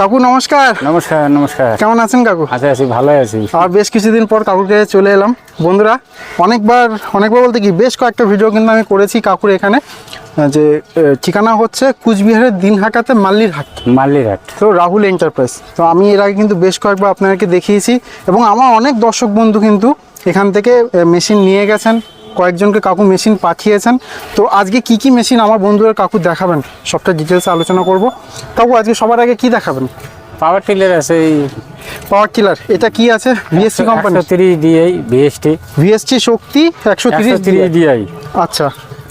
কাকু নমস্কার। নমস্কার নমস্কার। কেমন আছেন কাকু? আছি আছি ভালো আছি। আর বেশ কিছুদিন পর কাকুকে চলে এলাম। বন্ধুরা অনেকবার অনেকবার বলতে কি বেশ কয়েকটা ভিডিও কিন্তু আমি করেছি কাকুর এখানে যে ঠিকানা হচ্ছে কুচবিহারের দিনহাটাতে মাল্লির হাট মাল্লিরহাট। তো রাহুল এন্টারপ্রাইজ তো আমি এর আগে কিন্তু বেশ কয়েকবার আপনাদেরকে দেখিয়েছি এবং আমার অনেক দর্শক বন্ধু কিন্তু এখান থেকে মেশিন নিয়ে গেছেন। কয়েকজনকে কাকু মেশিন পাঠিয়েছেন। তো আজকে কি কি মেশিন আমার বন্ধুদের কাকু দেখাবেন? সবটা ডিটেলস আলোচনা করব। কাকু আজকে সবার আগে কি দেখাবেন? পাওয়ার টিলার আছে এই পাওয়ার টিলার এটা কি আছে? ভিএসসি কোম্পানি তিরিশ ডিআই বিএসটি ভিএসটি শক্তি একশো তিরিশ তিরিশ ডিআই আচ্ছা।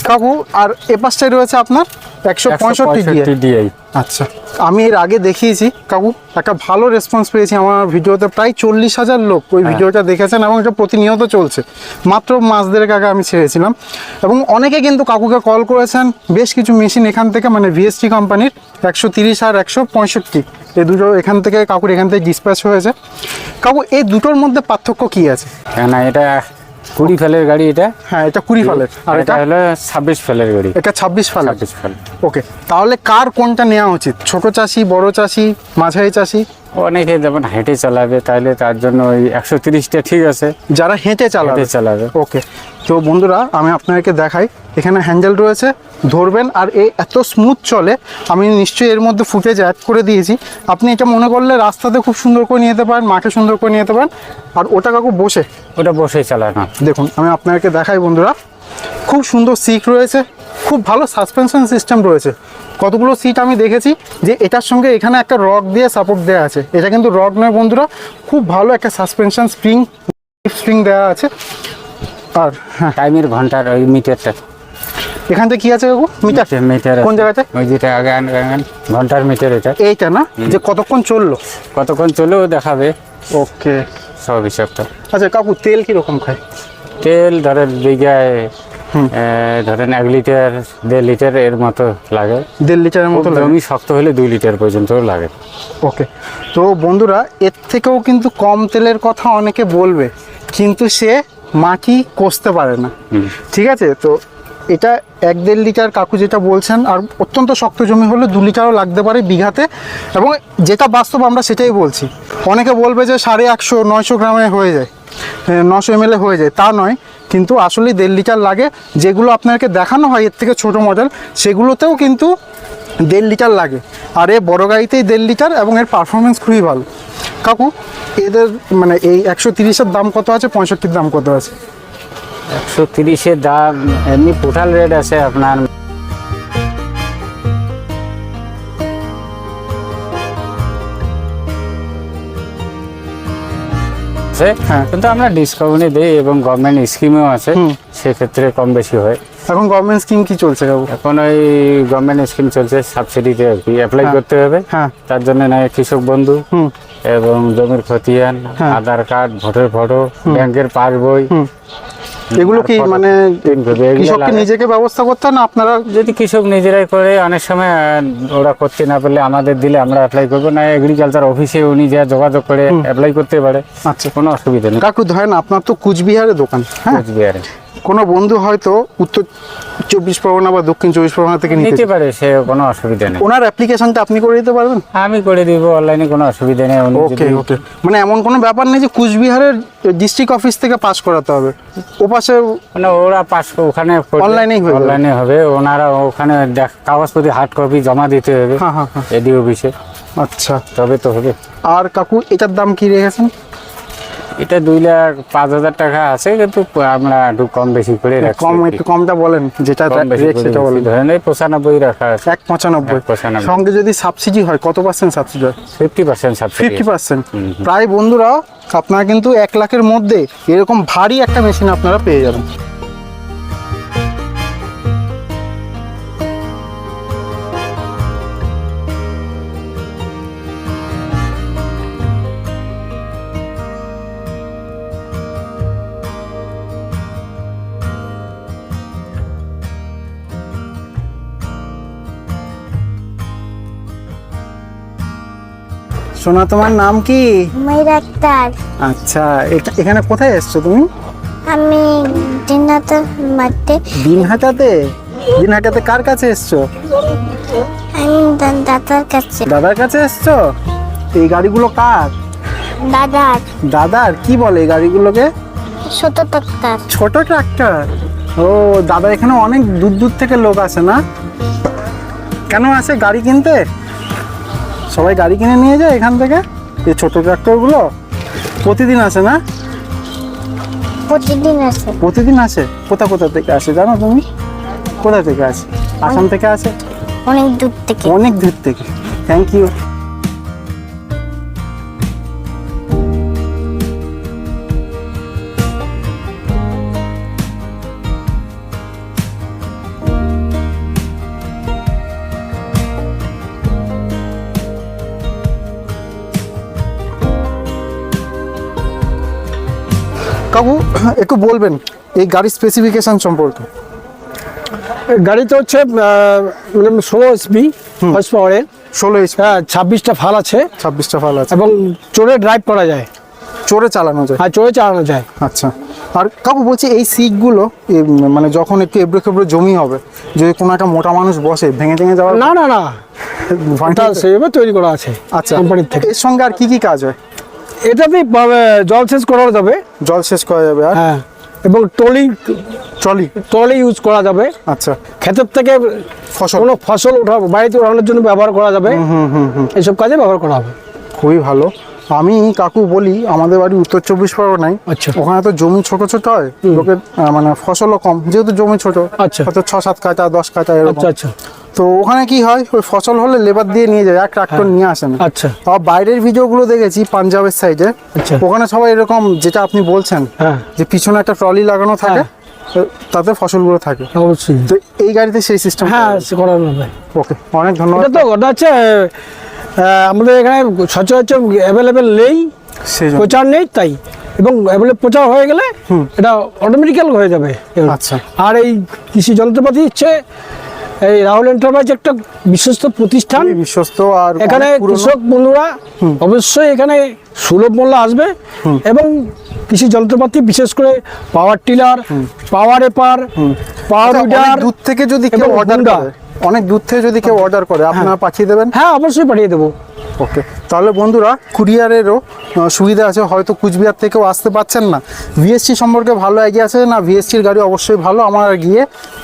কাকু আর এ পাশটায় রয়েছে আপনার? একশো পঁয়ষট্টি ডিআই আচ্ছা। আমি এর আগে দেখিয়েছি কাকু একটা ভালো রেসপন্স পেয়েছি আমার ভিডিওতে। প্রায় চল্লিশ হাজার লোক ওই ভিডিওটা দেখেছেন এবং এটা প্রতিনিয়ত চলছে। মাত্র মাস দেড়েক আগে আমি ছেড়েছিলাম। এবং অনেকে কিন্তু কাকুকে কল করেছেন বেশ কিছু মেশিন এখান থেকে মানে ভিএসটি কোম্পানির একশো তিরিশ আর একশো পঁয়ষট্টি। এই দুটো এখান থেকে কাকুর এখান থেকে ডিসপ্যাচ হয়েছে। কাকু এই দুটোর মধ্যে পার্থক্য কি আছে? না এটা কুড়ি ফেলের গাড়ি এটা। হ্যাঁ এটা কুড়ি ফেলের। আর এটা? হলো ছাব্বিশ ফেলের গাড়ি। এটা ছাব্বিশ ফালের? ছাব্বিশ ফেল ওকে তাহলে কার কোনটা নেওয়া উচিত? ছোট চাষি বড় চাষি মাঝারি চাষি? অনেকে যেমন হেঁটে চালাবে তাহলে তার জন্য ওই একশো তিরিশটা ঠিক আছে। যারা হেঁটে চালাবে। চালাবে। ওকে তো বন্ধুরা আমি আপনাদেরকে দেখাই। এখানে হ্যান্ডেল রয়েছে। ধরবেন আর এ এত স্মুথ চলে আমি নিশ্চয়ই এর মধ্যে ফুটেজ অ্যাড করে দিয়েছি। আপনি এটা মনে করলে রাস্তাতে খুব সুন্দর করে নিয়ে যেতে পারেন মাঠে সুন্দর করে নিয়ে যেতে পারেন। আর ওটা কাকু বসে? ওটা বসে না দেখুন আমি আপনাকে দেখাই বন্ধুরা। খুব সুন্দর সিট রয়েছে খুব ভালো সাসপেনশন সিস্টেম রয়েছে। কতগুলো সিট আমি দেখেছি যে এটার সঙ্গে এখানে একটা রক দিয়ে সাপোর্ট দেওয়া আছে। এটা কিন্তু রক নয় বন্ধুরা খুব ভালো একটা সাসপেনশন স্প্রিং স্প্রিং দেওয়া আছে। আর হ্যাঁ। টাইমের ঘণ্টার ওই মিটারটা এখান থেকে কি আছে কাকু মিটার? মিটার কোন জায়গাতে? ওই যেটা আগে ঘণ্টার মিটার এটা। এইটা না? যে কতক্ষণ চলল? কতক্ষণ চলেও দেখাবে। ওকে। সব হিসাবটা। আচ্ছা কাকু তেল কীরকম খায়? তেল ধরেন বিঘায় ধরেন এক লিটার দেড় লিটার এর মতো লাগে। দেড় লিটারের মতো জমি শক্ত হলে দুই লিটার পর্যন্ত লাগে। ওকে। তো বন্ধুরা এর থেকেও কিন্তু কম তেলের কথা অনেকে বলবে কিন্তু সে মাটি কষতে পারে না। ঠিক আছে? তো এটা এক দেড় লিটার কাকু যেটা বলছেন, আর অত্যন্ত শক্ত জমি হলে দু লিটারও লাগতে পারে বিঘাতে। এবং যেটা বাস্তব আমরা সেটাই বলছি। অনেকে বলবে যে সাড়ে একশো, নয়শো গ্রামে হয়ে যায়। নশো এম হয়ে যায়। তা নয়। কিন্তু আসলে দেড় লিটার লাগে। যেগুলো আপনাকে দেখানো হয়, এর থেকে ছোট মডেল, সেগুলোতেও কিন্তু দেড় লিটার লাগে। আর এ বড় গাড়িতেই দেড় লিটার এবং এর পারফরমেন্স খুবই ভালো। কাকু, এদের মানে এই একশো তিরিশের দাম কত আছে? পঁয়ষট্টির দাম কত আছে? একশো তিরিশের দাম এমনি পোটাল রেট আছে আপনার। আছে, হ্যাঁ। কিন্তু আমরা ডিসকাউন্টে দিই এবং গভর্নমেন্ট স্কিমেও আছে সেক্ষেত্রে কম বেশি হয়। এখন গভর্নমেন্ট স্কিম কি চলছে এখন ওই গভর্নমেন্ট স্কিম চলছে সাবসিডিতে আর কি। অ্যাপ্লাই করতে হবে। হ্যাঁ। তার জন্য নেয় কৃষক বন্ধু এবং জমির খতিয়ান হ্যাঁ। আধার কার্ড ভোটের ফটো ব্যাংকের পাস বই এগুলো কি মানে কৃষক কি কৃষককে নিজেকে ব্যবস্থা করতে না আপনারা? যদি কৃষক নিজেরাই করে অনেক সময় আহ, ওরা করতে না পারলে আমাদের দিলে আমরা অ্যাপ্লাই করব না এগ্রিকালচার অফিসে উনি যা যোগাযোগ করে অ্যাপ্লাই করতে পারে আচ্ছা। কোনো অসুবিধা নেই। কাকু ধরেন আপনার তো কুচবিহারে দোকান হ্যাঁ? কোচবিহারে। কোনো বন্ধু হয়তো উত্তর চব্বিশ পরগনা বা দক্ষিণ চব্বিশ পরগনা থেকে নিতে পারে সে কোনো অসুবিধা নেই। ওনার অ্যাপ্লিকেশনটা আপনি করে দিতে পারবেন? আমি করে দিব অনলাইনে কোনো অসুবিধা নেই ওকে ওকে মানে এমন কোনো ব্যাপার নেই যে কুচবিহারের ডিস্ট্রিক্ট অফিস থেকে পাস করাতে হবে। ও পাশে মানে ওরা পাস ওখানে হয়ে যাবে। অনলাইনে হবে ওনারা ওখানে দেখ- কাগজপত্র হার্ড কপি জমা দিতে হবে হ্যাঁ হ্যাঁ হ্যাঁ। এডি অফিসে। আচ্ছা। তবে তো হবে। আর কাকু এটার দাম কি রেখেছেন? এটা দুই লাখ পাঁচ হাজার টাকা আছে কিন্তু আমরা একটু কম বেশি করে কম একটু কমটা বলেন যেটা সেটা বলেন। ধরেন এই পঁচানব্বই রাখা আছে। এক পঁচানব্বই। পঁচানব্বই। সঙ্গে যদি সাবসিডি হয় কত পার্সেন্ট সাবসিডি হয়? Fifty percent subsidy fifty percent. প্রায় বন্ধুরা আপনারা কিন্তু এক লাখের মধ্যে এরকম ভারী একটা মেশিন আপনারা পেয়ে যাবেন। সোনা তোমার নাম কি? মই ডাক্তার আচ্ছা এটা এখানে কোথায় এসছো তুমি? আমি দিনাত মাঠে। দিনহাটাতে? দিনহাটাতে কার কাছে এসছো? আমি দাদার কাছে। দাদার কাছে এসছো? এই গাড়িগুলো কার? দাদার। দাদার? কি বলে এই গাড়িগুলোকে? ছোট ট্রাক্টর। ছোট ট্রাক্টর? ও দাদা এখানে অনেক দূর দূর থেকে লোক আসে না? কেন আসে গাড়ি কিনতে? সবাই গাড়ি কিনে নিয়ে যায় এখান থেকে? এই ছোট ট্রাক্টরগুলো প্রতিদিন আসে না? প্রতিদিন আসে। প্রতিদিন আসে? কোথা কোথা থেকে আসে জানো তুমি? কোথা থেকে আসে? আসাম থেকে আসে? অনেক দূর থেকে। অনেক দূর থেকে। থ্যাংক ইউ কাকু একটু বলবেন এই গাড়ির স্পেসিফিকেশন সম্পর্কে। গাড়িতে হচ্ছে মানে ষোলো এসপি ফার্স্ট পাওয়ারের ষোলো এইচপি হ্যাঁ ছাব্বিশটা ফাল আছে। ছাব্বিশটা ফাল আছে। এবং চোরে ড্রাইভ করা যায়। চোরে চালানো যায়। আর চোরে চালানো যায়। আচ্ছা। আর কাকু বলছি এই সিটগুলো মানে যখন একটু এবড়ো খেবড়ো জমি হবে যদি কোনো একটা মোটা মানুষ বসে ভেঙে ভেঙে যাওয়ার না না না। ভয়টা এটা সেইভাবে তৈরি করা আছে আচ্ছা। কোম্পানির থেকে। এর সঙ্গে আর কি কি কাজ হয়? এটাতেই পাবে- জল সেচ করা যাবে? জল শেষ করা যাবে হ্যাঁ এবং ট্রলি ট্রলি। ট্রলি ইউজ করা যাবে। আচ্ছা। ক্ষেতের থেকে ফসল। কোনো ফসল ওঠা বাড়িতে ওঠানোর জন্য ব্যবহার করা যাবে। এইসব কাজে ব্যবহার করা হবে। খুবই ভালো। আমি কাকু বলি আমাদের বাড়ি উত্তর চব্বিশ পরগনায়। আচ্ছা। ওখানে তো জমি ছোট ছোট হয়। লোকের মানে ফসলও কম। যেহেতু জমি ছোট আচ্ছা। ছ সাত কাটা দশ কাটা এরকম। আচ্ছা আচ্ছা। তো ওখানে কি হয়? ওই ফসল হলে লেবার দিয়ে নিয়ে যায় এক ট্রাক্টর নিয়ে আসে না। আচ্ছা। আর বাইরের ভিডিওগুলো দেখেছি পাঞ্জাবের সাইডে আচ্ছা। ওখানে সবাই এরকম যেটা আপনি বলছেন হ্যাঁ। যে পিছনে একটা ট্রলি লাগানো থাকে তাতে ফসলগুলো থাকে। অবশ্যই। তো এই গাড়িতে সেই সিস্টেম হ্যাঁ সে করা যাবে ওকে অনেক ধন্যবাদ। এটা তো ওটা হচ্ছে আমাদের এখানে সচরাচর অ্যাভেলেবেল নেই প্রচার নেই তাই। এবং অ্যাভেলেবল প্রচার হয়ে গেলে এটা অটোমেটিক্যাল হয়ে যাবে। আচ্ছা। আর এই কৃষি যন্ত্রপাতি হচ্ছে এই রাহুল এন্টারপ্রাইজ একটা বিশ্বস্ত প্রতিষ্ঠান বিশ্বস্ত আর এখানে। কৃষক বন্ধুরা অবশ্যই এখানে সুলভ মূল্য আসবে এবং কৃষি যন্ত্রপাতি বিশেষ করে পাওয়ার টিলার পাওয়ার এপার পাওয়ার উইডার দূর থেকে যদি কেউ অর্ডার করে অনেক দূর থেকে যদি কেউ অর্ডার করে আপনারা পাঠিয়ে দেবেন? হ্যাঁ অবশ্যই পাঠিয়ে দেবো। ওকে তাহলে বন্ধুরা কুরিয়ারেরও সুবিধা আছে হয়তো কুচবিহার থেকেও আসতে পারছেন না। ভিএসসি সম্পর্কে ভালো আইডিয়া আছে না ভিএসসির গাড়ি অবশ্যই ভালো আমার আর গিয়ে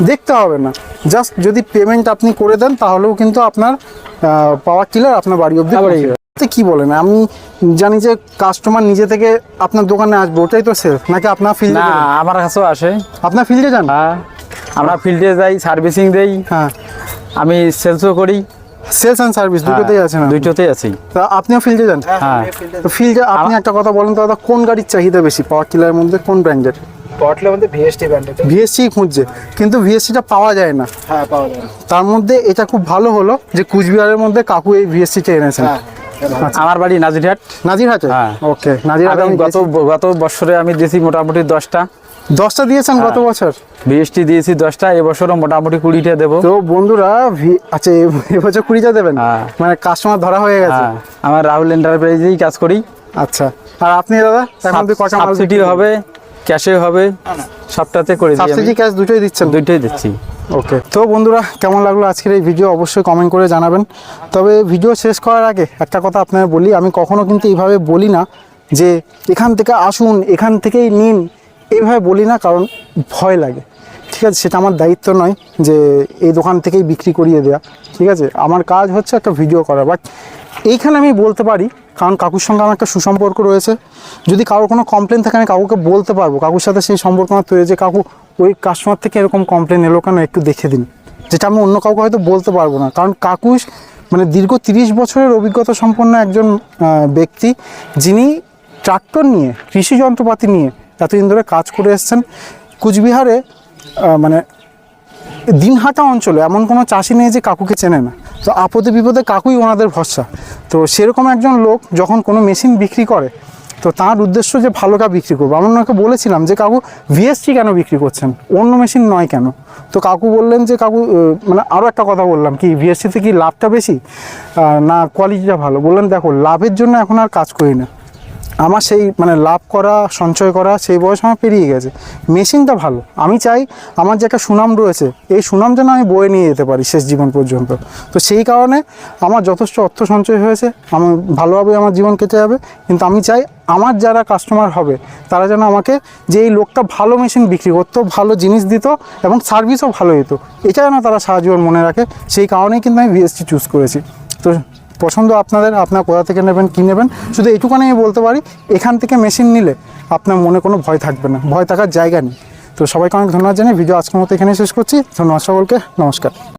দেখতে হবে না। জাস্ট যদি পেমেন্ট আপনি করে দেন তাহলেও কিন্তু আপনার পাওয়ার টিলার আপনার বাড়ি অব্দি কি বলেন? আমি জানি যে কাস্টমার নিজে থেকে আপনার দোকানে আসবে ওটাই তো সেফ নাকি আপনার ফিল্ডে না আমার কাছেও আসে। আপনার ফিল্ডে যান? হ্যাঁ আমরা ফিল্ডে যাই সার্ভিসিং দেই। হ্যাঁ। আমি সেলসও করি। সেলস অ্যান্ড সার্ভিস দুটোতেই আছে না? দুটোতেই আছি। তা আপনিও ফিল্ডে যান? হ্যাঁ তো ফিল্ডে আপনি একটা কথা বলেন তো দাদা কোন গাড়ির চাহিদা বেশি? পাওয়ার টিলারের মধ্যে কোন ব্র্যান্ডের পটলের মধ্যে ভিএসটি ব্র্যান্ডেড খুঁজছে কিন্তু ভিএসসিটা পাওয়া যায় না। হ্যাঁ পাওয়া যায় তার মধ্যে এটা খুব ভালো হলো যে কুচবিহারের মধ্যে কাকু এই ভিএসসিটা এনেছেন। হ্যাঁ। আমার বাড়ি নাজিরহাট। নাজিরহাটে? হ্যাঁ। ওকে নাজিরহাটে গত গত বছরে আমি দিয়েছি মোটামুটি দশটা। দশটা দিয়েছেন গত বছর? বিএসটি দিয়েছি দশটা এবছরও মোটামুটি কুড়িটা দেবো। তো বন্ধুরা আচ্ছা এবছর কুড়িটা দেবেন? হ্যাঁ। মানে কাস্টমার ধরা হয়ে গেছে। হ্যাঁ। আমার রাহুল এন্টারপ্রাইজেই কাজ করি। আচ্ছা। আর আপনি দাদা এখন কটা মাল হবে। ক্যাশে হবে সবটাতে করে সাবসিডি ক্যাশ দুটোই দিচ্ছেন? দুইটাই দিচ্ছি। ওকে তো বন্ধুরা কেমন লাগল আজকের এই ভিডিও অবশ্যই কমেন্ট করে জানাবেন। তবে ভিডিও শেষ করার আগে একটা কথা আপনার বলি আমি কখনো কিন্তু এইভাবে বলি না যে এখান থেকে আসুন এখান থেকেই নিন। এইভাবে বলি না কারণ ভয় লাগে। ঠিক আছে সেটা আমার দায়িত্ব নয় যে এই দোকান থেকেই বিক্রি করিয়ে দেওয়া ঠিক আছে আমার কাজ হচ্ছে একটা ভিডিও করা। বাট এইখানে আমি বলতে পারি, কারণ কাকুর সঙ্গে আমার একটা সুসম্পর্ক রয়েছে। যদি কারোর কোনো কমপ্লেন থাকে, আমি কাকুকে বলতে পারব। কাকুর সাথে সেই সম্পর্ক আমার তৈরি যে কাকু ওই কাস্টমার থেকে এরকম কমপ্লেন এলো কেন? একটু দেখে দিন। যেটা আমি অন্য কাউকে হয়তো বলতে পারব না। কারণ কাকু মানে দীর্ঘ তিরিশ বছরের অভিজ্ঞতা সম্পন্ন একজন ব্যক্তি, যিনি ট্রাক্টর নিয়ে, কৃষি যন্ত্রপাতি নিয়ে এতদিন ধরে কাজ করে এসছেন। কুচবিহারে মানে দিনহাটা অঞ্চলে এমন কোনো চাষি নেই যে কাকুকে চেনে না। তো আপদে বিপদে কাকুই ওনাদের ভরসা। তো সেরকম একজন লোক যখন কোনো মেশিন বিক্রি করে, তো তার উদ্দেশ্য যে ভালো ভালোটা বিক্রি করব। আমি ওনাকে বলেছিলাম যে, কাকু ভিএসটি কেন বিক্রি করছেন? অন্য মেশিন নয় কেন? তো কাকু বললেন যে, কাকু মানে আরও একটা কথা বললাম কি ভিএসটিতে কি লাভটা বেশি? না কোয়ালিটিটা ভালো? বললেন, দেখো, লাভের জন্য এখন আর কাজ করি না। আমার সেই মানে লাভ করা, সঞ্চয় করা সেই বয়স আমার পেরিয়ে গেছে। মেশিনটা ভালো। আমি চাই আমার যে একটা সুনাম রয়েছে, এই সুনাম যেন আমি বয়ে নিয়ে যেতে পারি শেষ জীবন পর্যন্ত। তো সেই কারণে আমার যথেষ্ট অর্থ সঞ্চয় হয়েছে। আমি ভালোভাবে আমার জীবন কেটে যাবে। কিন্তু আমি চাই আমার যারা কাস্টমার হবে, তারা যেন আমাকে যে এই লোকটা ভালো মেশিন বিক্রি করতো, ভালো জিনিস দিত এবং সার্ভিসও ভালো দিত এটা যেন তারা সারা জীবন মনে রাখে। সেই কারণেই কিন্তু আমি ভিএসটি চুজ করেছি। তো পছন্দ আপনাদের, আপনার কোথা থেকে নেবেন, কী নেবেন, শুধু এইটুকুনি আমি বলতে পারি, এখান থেকে মেশিন নিলে আপনার মনে কোনো ভয় থাকবে না, ভয় থাকার জায়গা নেই। তো সবাইকে অনেক ধন্যবাদ জানি ভিডিও আজকের মতো এখানে শেষ করছি, ধন্যবাদ সকলকে, নমস্কার।